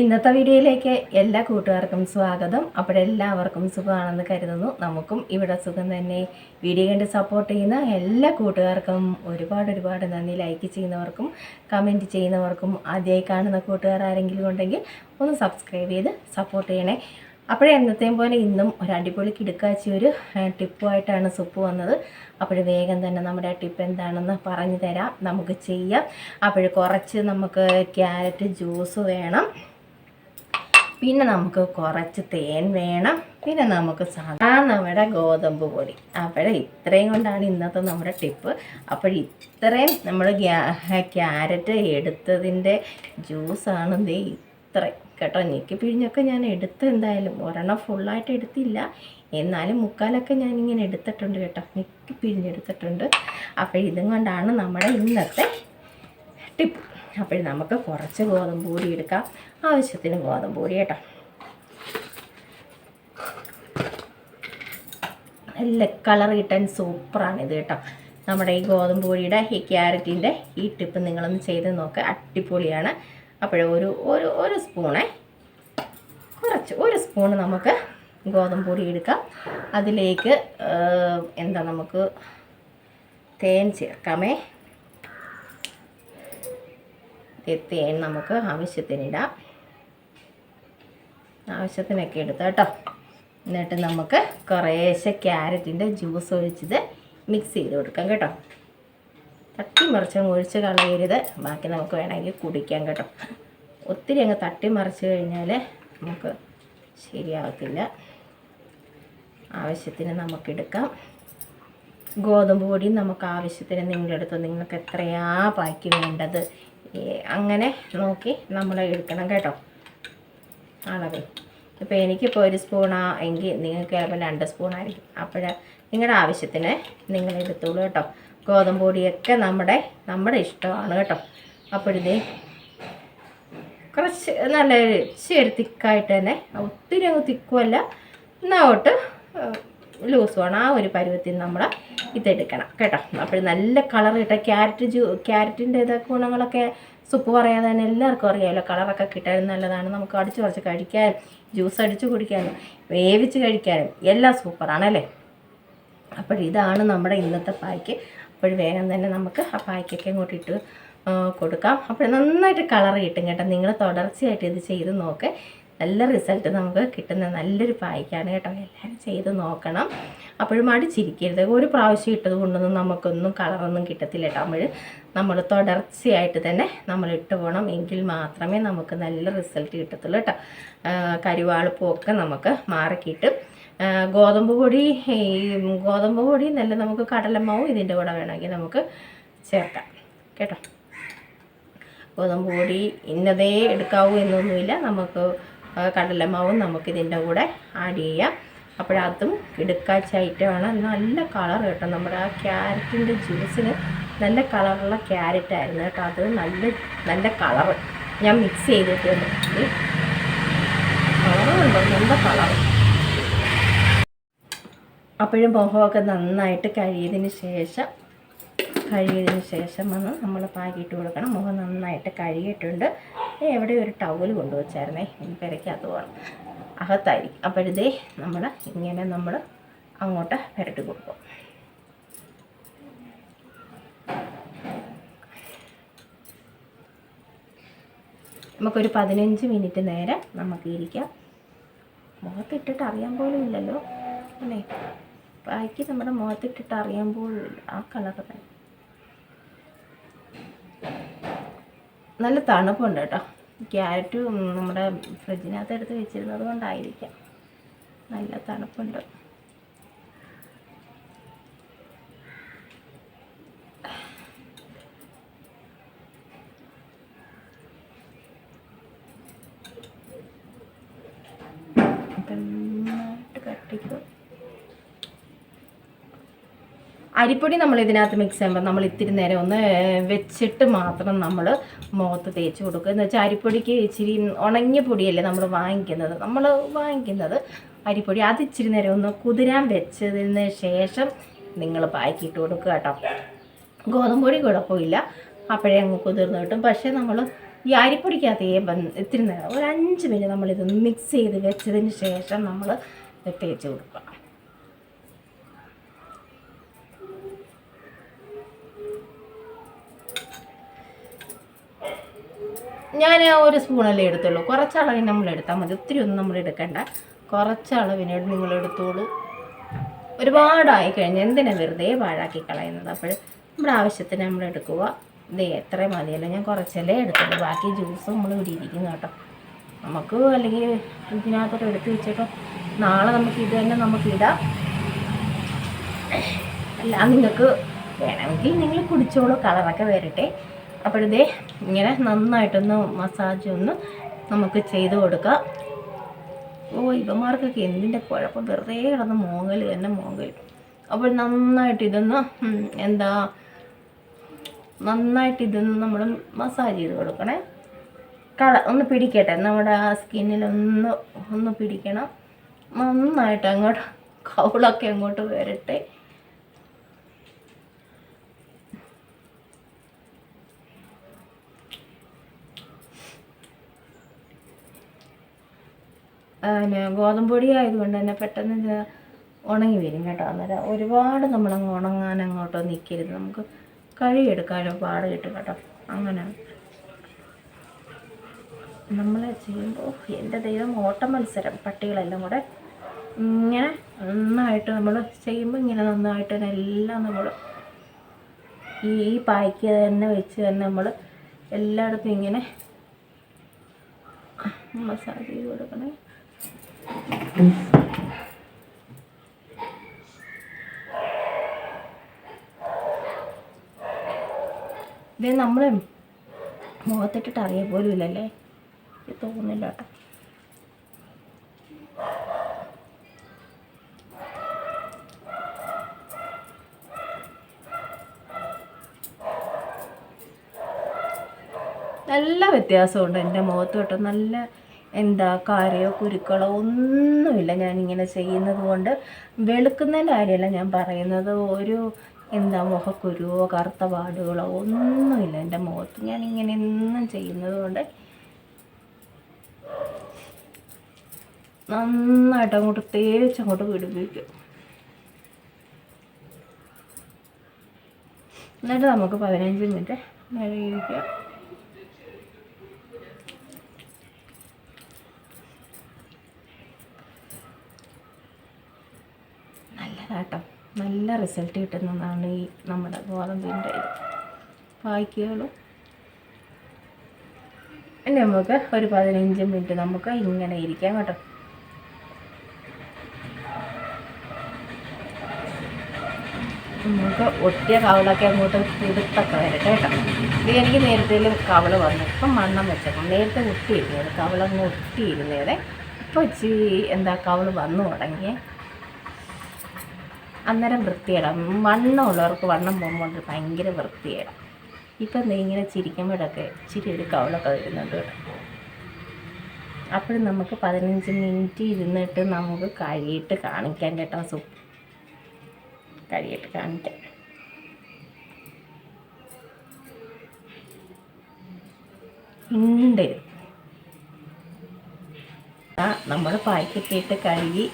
ഇന്നത്തെ വീഡിയോയിലേക്ക് എല്ലാ കൂട്ടുകാർക്കും സ്വാഗതം. അപ്പോൾ എല്ലാവർക്കും സുഖമാണെന്ന് കരുതുന്നു. നമുക്കും ഇവിടെ സുഖം തന്നെ. വീഡിയോ കണ്ട് സപ്പോർട്ട് ചെയ്യുന്ന എല്ലാ കൂട്ടുകാർക്കും ഒരുപാട് ഒരുപാട് നന്ദി. ലൈക്ക് ചെയ്യുന്നവർക്കും കമന്റ് ചെയ്യുന്നവർക്കും ആദ്യമായി കാണുന്ന കൂട്ടുകാർ ആരെങ്കിലും ഉണ്ടെങ്കിൽ ഒന്ന് സബ്സ്ക്രൈബ് ചെയ്ത് സപ്പോർട്ട് ചെയ്യണേ. അപ്പോഴേ എന്നത്തെയും പോലെ ഇന്നും ഒരു അടിപൊളി കിടുക്കാച്ചി ഒരു ടിപ്പുമായിട്ടാണ് സുപ്പ് വന്നത്. അപ്പോൾ വേഗം തന്നെ നമ്മുടെ ടിപ്പ് എന്താണെന്ന് പറഞ്ഞു തരാം. നമുക്ക് ചെയ്യാം. അപ്പോൾ കുറച്ച് നമുക്ക് ക്യാരറ്റ് ജ്യൂസ് വേണം. പിന്നെ നമുക്ക് കുറച്ച് തേൻ വേണം. പിന്നെ നമുക്ക് സാധാ നമ്മുടെ ഗോതമ്പ് പൊടി. അപ്പോൾ ഇത്രയും കൊണ്ടാണ് ഇന്നത്തെ നമ്മുടെ ടിപ്പ് അപ്പോൾ ഇത്രയും നമ്മൾ ക്യാരറ്റ് എടുത്തതിന്റെ ജ്യൂസാണ് ദേ ഇത്രയും. കേട്ടോ ഞെക്കി പിഴിഞ്ഞൊക്കെ ഞാൻ എടുത്ത് എന്തായാലും ഒരെണ്ണം ഫുള്ളായിട്ട് എടുത്തില്ല. എന്നാലും മുക്കാലൊക്കെ ഞാൻ ഇങ്ങനെ എടുത്തിട്ടുണ്ട് കേട്ടോ. ഞെക്കി പിഴിഞ്ഞെടുത്തിട്ടുണ്ട്. അപ്പോൾ ഇതും കൊണ്ടാണ് നമ്മുടെ ഇന്നത്തെ ടിപ്പ് അപ്പോൾ നമുക്ക് കുറച്ച് ഗോതമ്പ് പൊടി എടുക്കാം. ആവശ്യത്തിന് ഗോതമ്പ് പൊടി കേട്ടോ. നല്ല കളർ കിട്ടാൻ സൂപ്പറാണ് ഇത് കേട്ടോ. നമ്മുടെ ഈ ഗോതമ്പ് പൊടിയുടെ ഈ ക്യാരറ്റിന്റെ ഈ ടിപ്പ് നിങ്ങളൊന്ന് ചെയ്ത് നോക്ക്. അടിപൊളിയാണ്. അപ്പോൾ ഒരു ഒരു ഒരു സ്പൂണേ. കുറച്ച് ഒരു സ്പൂണ് നമുക്ക് ഗോതമ്പ് പൊടി എടുക്കാം. അതിലേക്ക് എന്താ നമുക്ക് തേൻ ചേർക്കാമേ. തേൻ നമുക്ക് ആവശ്യത്തിനിടാം. ആവശ്യത്തിനൊക്കെ എടുത്ത് കേട്ടോ. എന്നിട്ട് നമുക്ക് കുറേശ്ശെ ക്യാരറ്റിന്റെ ജ്യൂസ് ഒഴിച്ചത് മിക്സ് ചെയ്ത് കൊടുക്കാം കേട്ടോ. തട്ടി മറിച്ചങ്ങ് ഒഴിച്ച് കളയരുത്. ബാക്കി നമുക്ക് വേണമെങ്കിൽ കുടിക്കാം കേട്ടോ. ഒത്തിരി അങ്ങ് തട്ടി മറിച്ച് കഴിഞ്ഞാൽ നമുക്ക് ശരിയാകത്തില്ല ആവശ്യത്തിന് നമുക്കെടുക്കാം ഗോതമ്പ് പൊടി നമുക്ക് ആവശ്യത്തിന് നിങ്ങളെടുത്ത് നിങ്ങൾക്ക് എത്രയാ പായ്ക്ക് വേണ്ടത്? അങ്ങനെ നോക്കി നമ്മൾ എടുക്കണം കേട്ടോ. അളവ് ഇപ്പോൾ എനിക്കിപ്പോൾ ഒരു സ്പൂണാ എങ്കിൽ നിങ്ങൾക്ക് ചിലപ്പോൾ രണ്ട് സ്പൂണായിരിക്കും. അപ്പോൾ നിങ്ങളുടെ ആവശ്യത്തിന് നിങ്ങൾ എടുത്തോളൂ കേട്ടോ. ഗോതമ്പ് പൊടിയൊക്കെ നമ്മുടെ നമ്മുടെ ഇഷ്ടമാണ് കേട്ടോ. അപ്പോൾ അപ്പോഴിതേ കുറച്ച് നല്ല ശരി തിക്കായിട്ട് തന്നെ ഒത്തിരി അങ്ങ് തിക്കുമല്ല എന്നാവട്ട് ലൂസുമാണ് ആ ഒരു പരുവത്തിൽ നമ്മൾ ഇതെടുക്കണം. കേട്ടോ? അപ്പോൾ നല്ല കളർ കിട്ടുക ക്യാരറ്റ് ജ്യൂ ക്യാരറ്റിന്റെ ഇതൊക്കെ ഗുണങ്ങളൊക്കെ സുപ്പ് പറയാതെ തന്നെ എല്ലാവർക്കും അറിയാമല്ലോ കളറൊക്കെ കിട്ടാൻ നല്ലതാണ്. നമുക്ക് അടിച്ച് കുറച്ച് കഴിക്കാനും ജ്യൂസ് അടിച്ച് കുടിക്കാനും വേവിച്ച് കഴിക്കാനും എല്ലാം സൂപ്പറാണല്ലേ അപ്പോൾ ഇതാണ് നമ്മുടെ ഇന്നത്തെ പായ്ക്ക്. അപ്പോൾ വേഗം തന്നെ നമുക്ക് ആ പായ്ക്കൊക്കെ ഇങ്ങോട്ട് ഇട്ട് കൊടുക്കാം. അപ്പോൾ നന്നായിട്ട് കളർ കിട്ടും കേട്ടോ. നിങ്ങൾ തുടർച്ചയായിട്ട് ഇത് ചെയ്ത് നോക്ക്. നല്ല റിസൾട്ട് നമുക്ക് കിട്ടുന്ന നല്ലൊരു പായ്ക്കാണ് കേട്ടോ. എല്ലാവരും ചെയ്ത് നോക്കണം. അപ്പോഴും അടിച്ചിരിക്കരുത്. ഒരു പ്രാവശ്യം ഇട്ടത് കൊണ്ടൊന്നും നമുക്കൊന്നും കളറൊന്നും കിട്ടത്തില്ല കേട്ടോ. നമ്മൾ നമ്മൾ തുടർച്ചയായിട്ട് തന്നെ നമ്മൾ ഇട്ട് പോകണം എങ്കിൽ മാത്രമേ നമുക്ക് നല്ല റിസൾട്ട് കിട്ടത്തുള്ളൂ കേട്ടോ. കരുവാളിപ്പുമൊക്കെ നമുക്ക് മാറിക്കിട്ടും. ഗോതമ്പ് പൊടി ഈ ഗോതമ്പ് പൊടി നല്ല നമുക്ക് കടലമാവും ഇതിന്റെ കൂടെ വേണമെങ്കിൽ നമുക്ക് ചേർക്കാം കേട്ടോ. ഗോതമ്പ് പൊടി ഇന്നതേ എടുക്കാവൂ എന്നൊന്നുമില്ല. നമുക്ക് കടലമാവും നമുക്ക് ഇതിന്റെ കൂടെ ആഡ് ചെയ്യാം. അപ്പോഴതും കിടുക്കാച്ച ഐറ്റമാണ് നല്ല കളർ കേട്ടോ. നമ്മുടെ ആ ക്യാരറ്റിന്റെ ജ്യൂസിന് നല്ല കളറുള്ള ക്യാരറ്റ് ആയിരുന്നു കേട്ടോ. അത് നല്ല നല്ല കളർ ഞാൻ മിക്സ് ചെയ്തിട്ടുണ്ട്. കളറുണ്ടോ നല്ല കളർ അപ്പോഴും മുഖമൊക്കെ നന്നായിട്ട് കഴിയതിന് ശേഷം കഴുകിയതിന് ശേഷം വന്ന് നമ്മൾ പാക്കിയിട്ട് കൊടുക്കണം. മുഖം നന്നായിട്ട് കഴുകിയിട്ടുണ്ട്. എവിടെ ഒരു ടവൽ കൊണ്ടുവച്ചായിരുന്നേ. എനിക്ക് പെരയ്ക്കകത്ത് പോകണം. അകത്തായിരിക്കും. അപ്പോഴത്തേ നമ്മൾ ഇങ്ങനെ നമ്മൾ അങ്ങോട്ട് പുരട്ടി കൊടുക്കും. നമുക്കൊരു പതിനഞ്ച് മിനിറ്റ് നേരം നമുക്ക് ഇരിക്കാം. മുഖത്തിട്ടിട്ട് അറിയാൻ പോലും ഇല്ലല്ലോ. അല്ലേ? ബാക്കി നമ്മുടെ മുഖത്തിട്ടിട്ട് അറിയാൻ പോലും ഇല്ല. ആ കളർ തന്നെ. നല്ല തണുപ്പുണ്ട് കേട്ടോ. ക്യാരറ്റ് നമ്മുടെ ഫ്രിഡ്ജിനകത്ത് എടുത്ത് വെച്ചിരുന്നത് കൊണ്ടായിരിക്കാം. നല്ല തണുപ്പുണ്ട്. നന്നായിട്ട് കട്ടിക്കും അരിപ്പൊടി നമ്മൾ ഇതിനകത്ത് മിക്സ് ചെയ്യുമ്പോൾ നമ്മൾ ഇത്തിരി നേരം ഒന്ന് വെച്ചിട്ട് മാത്രം നമ്മൾ മുഖത്ത് തേച്ച് കൊടുക്കുക. എന്ന് വെച്ചാൽ അരിപ്പൊടിക്ക് ഇച്ചിരി ഉണങ്ങിയ പൊടിയല്ലേ നമ്മൾ വാങ്ങിക്കുന്നത്? നമ്മൾ വാങ്ങിക്കുന്നത് അരിപ്പൊടി. അത് ഇച്ചിരി നേരം ഒന്ന് കുതിരാൻ വെച്ചതിന് ശേഷം നിങ്ങൾ പാക്കിയിട്ട് കൊടുക്കുക കേട്ടോ. ഗോതമ്പ് പൊടി കുഴപ്പമില്ല. അപ്പോഴേ അങ്ങ് കുതിർന്ന് കിട്ടും. പക്ഷേ നമ്മൾ ഈ അരിപ്പൊടിക്കകത്ത് ബൻ- ഇത്തിരി നേരം ഒരു അഞ്ച് മിനിറ്റ് നമ്മളിതൊന്ന് മിക്സ് ചെയ്ത് വെച്ചതിന് ശേഷം നമ്മൾ തേച്ച് കൊടുക്കുക. ഞാൻ ഒരു സ്പൂണല്ലേ എടുത്തുള്ളൂ. കുറച്ച് അളവിന് നമ്മൾ എടുത്താൽ മതി. ഒത്തിരി ഒന്നും നമ്മൾ എടുക്കണ്ട. കുറച്ച് അളവിന് നിങ്ങൾ എടുത്തോളൂ. ഒരുപാടായി കഴിഞ്ഞ് എന്തിനാണ് വെറുതെ പാഴാക്കി കളയുന്നത്? അപ്പോൾ നമ്മുടെ ആവശ്യത്തിന് നമ്മൾ എടുക്കുക. ഇത് എത്ര മതിയല്ലോ. ഞാൻ കുറച്ചല്ലേ എടുത്തുള്ളൂ. ബാക്കി ജ്യൂസ് നമ്മൾ ഇവിടെ ഇരിക്കുന്നു കേട്ടോ. നമുക്ക് അല്ലെങ്കിൽ ഇതിനകത്തോട്ട് എടുത്ത് വെച്ചിട്ടോ നാളെ നമുക്ക് ഇത് തന്നെ നമുക്ക് ഇടാം. അല്ല നിങ്ങൾക്ക് വേണമെങ്കിൽ നിങ്ങൾ കുടിച്ചോളൂ. കളറൊക്കെ വരട്ടെ. അപ്പോഴതേ ഇങ്ങനെ നന്നായിട്ടൊന്ന് മസാജ് ഒന്ന് നമുക്ക് ചെയ്ത് കൊടുക്കാം. ഓ ഇവന്മാർക്കൊക്കെ എന്തിന്റെ കുഴപ്പം? വെറുതെ കിടന്ന് മോങ്ങൽ തന്നെ മോങ്ങൽ അപ്പോൾ നന്നായിട്ട് ഇതൊന്ന് എന്താ നന്നായിട്ട് ഇതൊന്ന് നമ്മൾ മസാജ് ചെയ്ത് കൊടുക്കണേ. കള ഒന്ന് പിടിക്കട്ടെ. നമ്മുടെ ആ സ്കിന്നിലൊന്ന് ഒന്ന് പിടിക്കണം. നന്നായിട്ട് അങ്ങോട്ട് കൗളൊക്കെ അങ്ങോട്ട് വരട്ടെ. ഗോതമ്പ് പൊടി ആയതുകൊണ്ട് തന്നെ പെട്ടെന്ന് ഉണങ്ങി വരും കേട്ടോ. അന്നേരം ഒരുപാട് നമ്മളങ്ങ് ഉണങ്ങാൻ അങ്ങോട്ടോ നിൽക്കരുത് നമുക്ക് കഴുകിയെടുക്കാനോ പാട് കിട്ടും കേട്ടോ. അങ്ങനെ. നമ്മൾ ചെയ്യുമ്പോൾ എന്റെ ദൈവം ഓട്ട മത്സരം. പട്ടികളെല്ലാം കൂടെ ഇങ്ങനെ നന്നായിട്ട് നമ്മൾ ചെയ്യുമ്പോൾ ഇങ്ങനെ നന്നായിട്ട് തന്നെ എല്ലാം നമ്മൾ ഈ ഈ പായ്ക്ക് തന്നെ വെച്ച് തന്നെ നമ്മൾ എല്ലായിടത്തും ഇങ്ങനെ മസാജ് ചെയ്ത് കൊടുക്കണേ. ഇത് നമ്മൾ മുഖത്തിട്ടിട്ട് അറിയ പോലും ഇല്ലല്ലേ? തോന്നുന്നില്ല കേട്ടോ. നല്ല വ്യത്യാസമുണ്ട് എന്റെ മുഖത്ത് കേട്ടോ. നല്ല എന്താ കാര്യോ കുരുക്കളോ ഒന്നുമില്ല ഞാനിങ്ങനെ ചെയ്യുന്നത് കൊണ്ട് വെളുക്കുന്നതിന്റെ കാര്യമല്ല ഞാൻ പറയുന്നത്. ഒരു എന്താ മുഖക്കുരുവോ കറുത്ത പാടുകളോ ഒന്നുമില്ല എന്റെ മുഖത്ത്. ഞാൻ ഇങ്ങനെ എന്നും ചെയ്യുന്നത് കൊണ്ട് നന്നായിട്ട് അങ്ങോട്ട് തേച്ച് അങ്ങോട്ട് പിടിപ്പിക്കും എന്നിട്ട് നമുക്ക് പതിനഞ്ച് മിനിറ്റ് നല്ലതാട്ടോ നല്ല റിസൾട്ട് കിട്ടുന്നതാണ് ഈ നമ്മുടെ ഗോതമ്പിന്റെ ഇത്. പായ്ക്കുകളും ഇനി നമുക്ക് ഒരു പതിനഞ്ച് മിനിറ്റ് നമുക്ക് ഇങ്ങനെ ഇരിക്കാം കേട്ടോ. നമുക്ക് ഒട്ടിയ കവളൊക്കെ അങ്ങോട്ട് പിടുത്തൊക്കെ വരട്ടെ കേട്ടോ. ഇത് എനിക്ക് നേരത്തേലും കവൾ വന്നു. ഇപ്പം മണ്ണം വെച്ചേക്കും നേരത്തെ ഒട്ടിയിരുന്നത് കവളങ്ങ് ഒട്ടിയിരുന്നേരെ ഇപ്പോൾ ഇച്ചിരി എന്താ കവൾ വന്നു തുടങ്ങിയേ. അന്നേരം വൃത്തിയിടാം വണ്ണമുള്ളവർക്ക് വണ്ണം പോകുമ്പോൾ ഭയങ്കര വൃത്തിയിടാം ഇപ്പം നീ ഇങ്ങനെ ചിരിക്കുമ്പോഴൊക്കെ ഇച്ചിരി ഒരു കവളൊക്കെ വരുന്നുണ്ട് കേട്ടോ. അപ്പോഴും നമുക്ക് പതിനഞ്ച് മിനിറ്റ് ഇരുന്നിട്ട് നമുക്ക് കഴിയിട്ട് കാണിക്കാൻ കേട്ടോ സു. കഴിയിട്ട് കാണിക്കാം. ഉണ്ട് നമ്മൾ പായ്ക്കെട്ടിയിട്ട് കഴുകി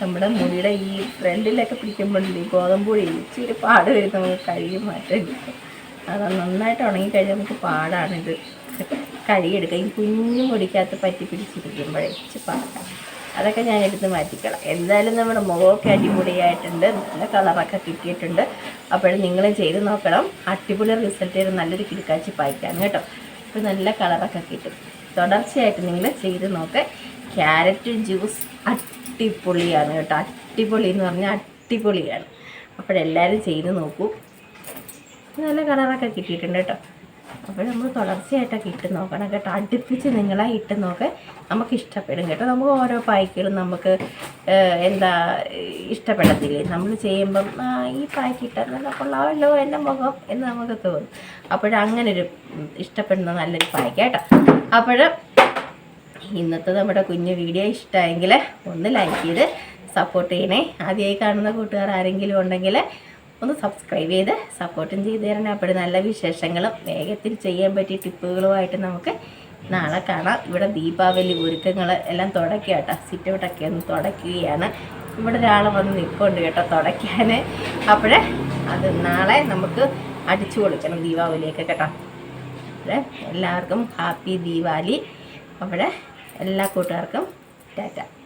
നമ്മുടെ മുടിയുടെ ഈ ഫ്രണ്ടിലൊക്കെ പിടിക്കുമ്പോഴില്ലേ ഗോതമ്പൊടി ഇച്ചിരി പാട് വരും നമുക്ക് കഴുകി മാറ്റേണ്ടി അത് നന്നായിട്ട് ഉണങ്ങിക്കഴിഞ്ഞാൽ നമുക്ക് പാടാണിത്. കഴുകിയെടുക്കുക ഈ കുഞ്ഞു മുടിക്കകത്ത് പറ്റി പിടിച്ചിരിക്കുമ്പോഴേ ഇച്ചിരി പാടാണ്. അതൊക്കെ ഞാൻ എടുത്ത് മാറ്റിക്കളാം. എന്തായാലും നമ്മുടെ മുഖമൊക്കെ അടിപൊളിയായിട്ടുണ്ട്. നല്ല കളറൊക്കെ കിട്ടിയിട്ടുണ്ട്. അപ്പോഴും നിങ്ങളും ചെയ്ത് നോക്കണം. അടിപൊളി റിസൾട്ട് തരും നല്ലൊരു കിടക്കാച്ചി പായ്ക്കാം കേട്ടോ. അപ്പോൾ നല്ല കളറൊക്കെ കിട്ടും. തുടർച്ചയായിട്ട് നിങ്ങൾ ചെയ്ത് നോക്ക്. ക്യാരറ്റ് ജ്യൂസ് അട്ടിപ്പൊളിയാണ് കേട്ടോ. അട്ടിപ്പൊളി എന്ന് പറഞ്ഞാൽ അട്ടിപ്പൊളിയാണ് അപ്പോഴെല്ലാവരും ചെയ്ത് നോക്കൂ. നല്ല കളറൊക്കെ കിട്ടിയിട്ടുണ്ട് കേട്ടോ. അപ്പോൾ നമ്മൾ തുടർച്ചയായിട്ടൊക്കെ ഇട്ട് നോക്കണം കേട്ടോ. അടുപ്പിച്ച് നിങ്ങളെ ഇട്ട് നോക്ക്. നമുക്ക് ഇഷ്ടപ്പെടും കേട്ടോ. നമുക്ക് ഓരോ പായ്ക്കുകളും നമുക്ക് എന്താ ഇഷ്ടപ്പെടത്തില്ലേ? നമ്മൾ ചെയ്യുമ്പം ഈ പായ്ക്ക് ഇട്ടാൽ നല്ല കൊള്ളാമല്ലോ എന്റെ മുഖം എന്ന് നമുക്ക് തോന്നും. അപ്പോഴങ്ങനൊരു ഇഷ്ടപ്പെടുന്ന നല്ലൊരു പായ്ക്ക് കേട്ടോ. അപ്പോൾ ഇന്നത്തെ നമ്മുടെ കുഞ്ഞു വീഡിയോ ഇഷ്ടമായെങ്കിൽ ഒന്ന് ലൈക്ക് ചെയ്ത് സപ്പോർട്ട് ചെയ്യണേ. ആദ്യമായി കാണുന്ന കൂട്ടുകാർ ആരെങ്കിലും ഉണ്ടെങ്കിൽ ഒന്ന് സബ്സ്ക്രൈബ് ചെയ്ത് സപ്പോർട്ടും ചെയ്ത് തരണം. അപ്പോൾ നല്ല വിശേഷങ്ങളും വേഗത്തിൽ ചെയ്യാൻ പറ്റിയ ടിപ്പുകളുമായിട്ട് നമുക്ക് നാളെ കാണാം. ഇവിടെ ദീപാവലി ഒരുക്കങ്ങൾ എല്ലാം തുടക്കുക കേട്ടോ. സിറ്റൗട്ടൊക്കെ ഒന്ന് തുടക്കുകയാണ് ഇവിടെ ഒരാൾ വന്ന് നിൽപ്പുണ്ട് കേട്ടോ തുടയ്ക്കാൻ. അപ്പോഴേ അത് നാളെ നമുക്ക് അടിച്ചു കൊടുക്കണം ദീപാവലിയൊക്കെ കേട്ടോ. അപ്പോഴേ എല്ലാവർക്കും ഹാപ്പി ദീപാവലി. അപ്പോഴേ എല്ലാ കൂട്ടുകാർക്കും ടാറ്റ.